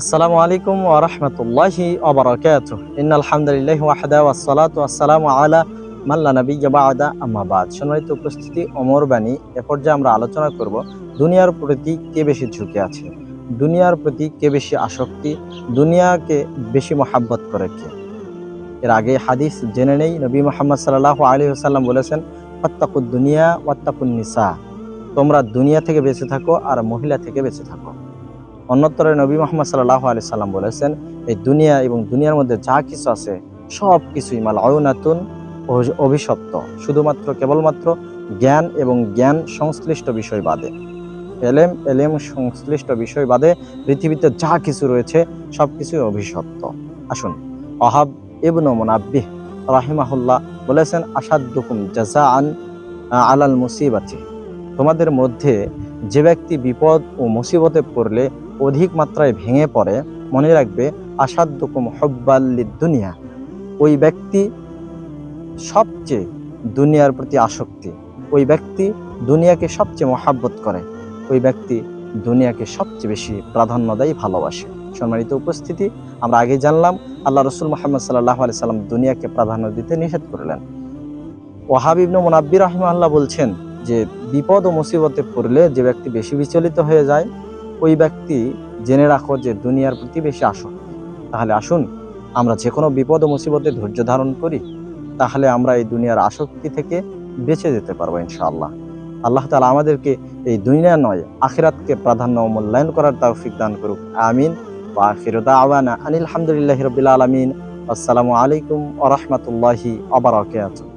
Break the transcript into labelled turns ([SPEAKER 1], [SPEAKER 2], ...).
[SPEAKER 1] আসসালামু আলাইকুম ওয়া রাহমাতুল্লাহি ওয়া বারাকাতুহু। ইন্নাল হামদুলিল্লাহি ওয়াহদা ওয়াস সালাতু ওয়াস সালামু আলা মান লা নাবিয়্যা বা'দা। আম্মা বাদ। সম্মানিত উপস্থিতি অমর বাণী, এ পর্যায়ে আমরা আলোচনা করব দুনিয়ার প্রতি কে বেশি ঝুঁকে আছে, দুনিয়ার প্রতি কে বেশি আসক্তি, দুনিয়াকে বেশি মোহাব্বত করে কে। এর আগে হাদিস জেনে নেই, নবী মোহাম্মদ সাল্লাল্লাহু আলাইহি ওয়াসাল্লাম বলেছেন ওয়াত্তাকুদ দুনিয়া ওয়াত্তাকুন নিসা। তোমরা দুনিয়া থেকে বেঁচে থাকো আর মহিলা থেকে বেঁচে থাকো। অন্যত্তরে নবী মোহাম্মদ সাল্লাহ আলি সাল্লাম বলেছেন, এই দুনিয়া এবং দুনিয়ার মধ্যে যা কিছু আছে সব কিছুই মাল অয়নাতুন অভিশপ্ত। শুধুমাত্র কেবলমাত্র জ্ঞান এবং জ্ঞান সংশ্লিষ্ট বিষয় বাদে। এলেম এলেম সংশ্লিষ্ট বিষয় বাদে পৃথিবীতে যা কিছু রয়েছে সব কিছুই অভিশপ্ত। আসুন অহাব ইবনু মুনাব্বিহ রাহিমাহুল্লাহ বলেছেন আসাদুকুম জাজা আন আলাল মুসিবাতি। তোমাদের মধ্যে যে ব্যক্তি বিপদ ও মুসিবতে পড়লে অধিক মাত্রায় ভেঙে পড়ে, মনে রাখবে আসাদ্যকুম হব্বাল্লি দুনিয়া ওই ব্যক্তি সবচেয়ে দুনিয়ার প্রতি আসক্তি। ওই ব্যক্তি দুনিয়াকে সবচেয়ে মহাব্বত করে। ওই ব্যক্তি দুনিয়াকে সবচেয়ে বেশি প্রাধান্য দেয়, ভালোবাসে। সম্মানিত উপস্থিতি, আমরা আগে জানলাম, আল্লাহ রসুল মোহাম্মদ সাল্লাহ আলি সাল্লাম দুনিয়াকে প্রাধান্য দিতে নিষেধ করলেন। ওয়াহাবিবনু মোনাব্বির রহিমাল্লাহ বলছেন যে বিপদ ও মুসিবতে পড়লে যে ব্যক্তি বেশি বিচলিত হয়ে যায়, ওই ব্যক্তি জেনে রাখো যে দুনিয়ার প্রতি বেশি আসক্তি। তাহলে আসুন, আমরা যে কোনো বিপদ ও মুসিবতে ধৈর্য ধারণ করি, তাহলে আমরা এই দুনিয়ার আসক্তি থেকে বেঁচে যেতে পারব ইনশাআল্লাহ। আল্লাহ তালা আমাদেরকে এই দুনিয়া নয়, আখিরাতকে প্রাধান্য মূল্যায়ন করার তৌফিক দান করুক। আমিন। বা আখিরুদা আওয়ানা আনিল হামদুলিল্লাহি রবিল আলমিন। আসসালামু আলাইকুম ওরহমতুল্লাহি আবরাকাতুহ